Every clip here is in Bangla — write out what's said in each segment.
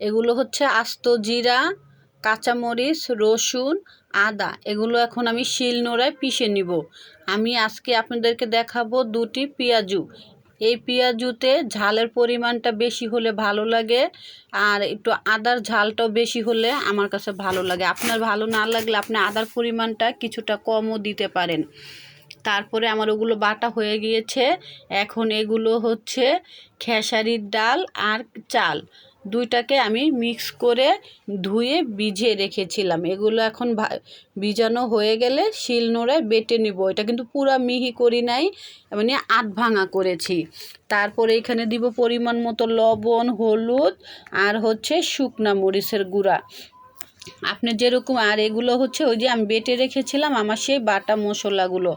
এগুলো হচ্ছে আস্ত জিরা, কাঁচামরিচ, রসুন, আদা। এগুলো এখন আমি শিল নোড়ায় পিষে নিব। আমি আজকে আপনাদেরকে দেখাবো দুটি পেঁয়াজু। এই পেঁয়াজুতে ঝালের পরিমাণটা বেশি হলে ভালো লাগে আর একটু আদার ঝালটাও বেশি হলে আমার কাছে ভালো লাগে। আপনার ভালো না লাগলে আপনি আদার পরিমাণটা কিছুটা কমও দিতে পারেন। তারপরে আমার ওগুলো বাটা হয়ে গিয়েছে। এখন এগুলো হচ্ছে খেসারির ডাল আর চাল। দুইটাকে আমি মিক্স করে ধুয়ে ভিজিয়ে রেখেছিলাম। এগুলো এখন ভিজানো হয়ে গেলে শিল নোড়ায় বেটে নিব। এটা কিন্তু পুরো মিহি করি নাই মানে আধ ভাঙা করেছি। তারপরে এখানে দিব পরিমাণ মতো লবণ, হলুদ আর হচ্ছে শুকনা মরিচের গুঁড়া। আপনি যেরকম, আর এগুলো হচ্ছে ওই যে আমি বেটে রেখেছিলাম আমার সেই বাটা মশলাগুলো।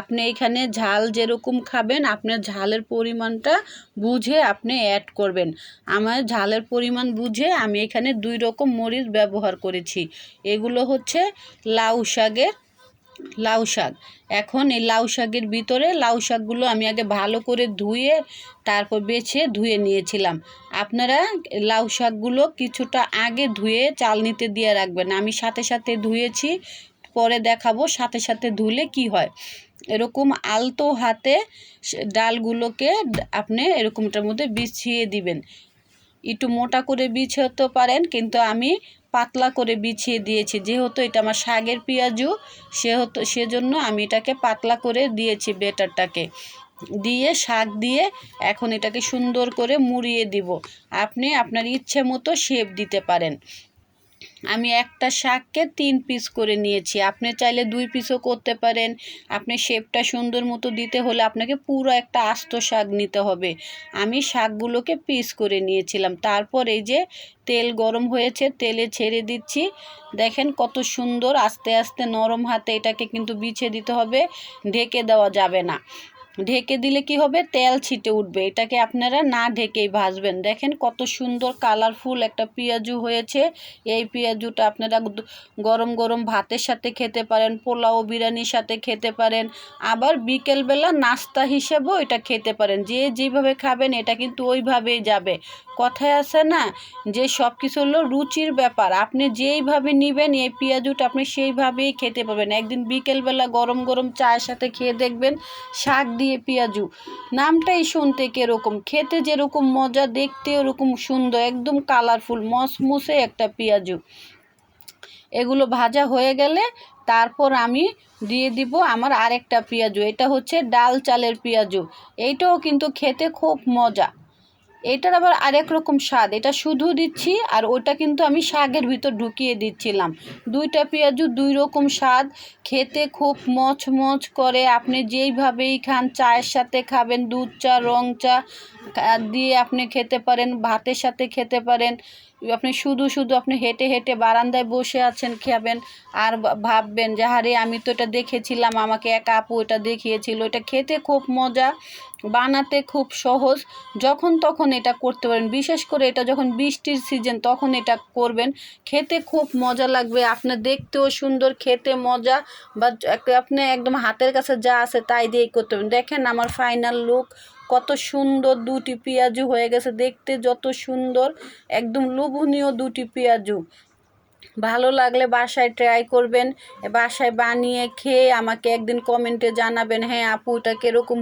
আপনি এখানে ঝাল যেরকম খাবেন, আপনার ঝালের পরিমাণটা বুঝে আপনি অ্যাড করবেন। আমার ঝালের পরিমাণ বুঝে আমি এখানে দুই রকম মরিচ ব্যবহার করেছি। এগুলো হচ্ছে লাউ শাকের লাউ শাক। এখন এই লাউ শাকের ভিতরে লাউ শাকগুলো আমি আগে ভালো করে ধুয়ে তারপর বেছে ধুয়ে নিয়েছিলাম। আপনারা লাউ শাকগুলো কিছুটা আগে ধুয়ে চালনিতে দিয়ে রাখবেন। আমি সাথে সাথে ধুয়েছি, পরে দেখাবো সাথে সাথে ধুলে কি হয়। এরকম আলতো হাতে ডালগুলোকে আপনি এরকমটার মধ্যে বিছিয়ে দিবেন। একটু মোটা করে বিছাতে পারেন, কিন্তু আমি পাতলা করে বিছিয়ে দিয়েছি। যেহেতু এটা আমার শাগের পেঁয়াজু, সেহেতু, সেজন্য আমি এটাকে পাতলা করে দিয়েছি বেটারটাকে দিয়ে শাক দিয়ে এখন এটাকে সুন্দর করে মুড়িয়ে দিব। আপনি আপনার ইচ্ছে মতো শেপ দিতে পারেন। আমি একটা শাককে তিন পিস করে নিয়েছি। আপনি চাইলে দুই পিসও করতে পারেন। আপনি শেপটা সুন্দর মতো দিতে হলে আপনাকে পুরো একটা আস্ত শাক নিতে হবে। আমি শাকগুলোকে পিস করে নিয়েছিলাম। তারপর এই যে তেল গরম হয়েছে, তেলে ছেড়ে দিচ্ছি। দেখেন কত সুন্দর আস্তে আস্তে নরম হাতে এটাকে কিন্তু বিছে দিতে হবে। ঢেকে দেওয়া যাবে না। ঢেকে দিলে কি হবে? তেল ছিটে উঠবে। এটাকে আপনারা না ঢেকেই ভাজবেন। দেখেন কত সুন্দর কালারফুল একটা পেঁয়াজু হয়েছে। এই পেঁয়াজুটা আপনারা গরম গরম ভাতের সাথে খেতে পারেন, পোলাও বিরিয়ানির সাথে খেতে পারেন। আবার বিকেলবেলা নাস্তা হিসেবেও এটা খেতে পারেন। যে যেভাবে খাবেন এটা কিন্তু ওইভাবেই যাবে। কথায় আছে না যে সব কিছু হলো রুচির ব্যাপার। আপনি যেইভাবে নেবেন, এই পেঁয়াজুটা আপনি সেইভাবেই খেতে পাবেন। একদিন বিকেলবেলা গরম গরম চায়ের সাথে খেয়ে দেখবেন, শাক দিয়ে পেঁয়াজু। নামটাই শুনতে কেরকম, খেতে যেরকম মজা, দেখতে ওরকম সুন্দর, একদম কালারফুল মসমুসে একটা পেঁয়াজু। এগুলো ভাজা হয়ে গেলে তারপর আমি দিয়ে দিব আমার আরেকটা পেঁয়াজু, এটা হচ্ছে ডাল চালের পেঁয়াজু। এইটাও কিন্তু খেতে খুব মজা। এটার আবার আরেক রকম স্বাদ। এটা শুধু দিচ্ছি আর ওটা কিন্তু আমি শাকের ভিতর ঢুকিয়ে দিচ্ছিলাম। দুইটা পেঁয়াজু, দুই রকম স্বাদ। খেতে খুব মচমচ করে। আপনি যেইভাবেই খান, চায়ের সাথে খাবেন, দুধ চা, রং চা দিয়ে আপনি খেতে পারেন, ভাতের সাথে খেতে পারেন। আপনি শুধু শুধু আপনি হেঁটে হেঁটে বারান্দায় বসে আছেন খাবেন আর ভাববেন যে হারে আমি তো এটা দেখেছিলাম, আমাকে এক আপু এটা দেখিয়েছিল। এটা খেতে খুব মজা, বানাতে খুব সহজ। যখন তখন এটা করতে পারেন। বিশেষ করে এটা যখন বৃষ্টির সিজন তখন এটা করবেন। খেতে খুব মজা লাগবে। আপনার দেখতেও সুন্দর, খেতে মজা বা আপনি একদম হাতের কাছে যা আছে তাই দিয়েই করতে পারেন। দেখেন আমার ফাইনাল লুক কত সুন্দর দুটি পেঁয়াজু হয়ে গেছে। দেখতে যত সুন্দর, একদম লোভনীয় দুটি পেঁয়াজু। ভালো লাগলে বাসায় ট্রাই করবেন, বাসায় বানিয়ে খেয়ে আমাকে একদিন কমেন্টে জানাবেন হ্যাঁ আপু, এটা কীরকম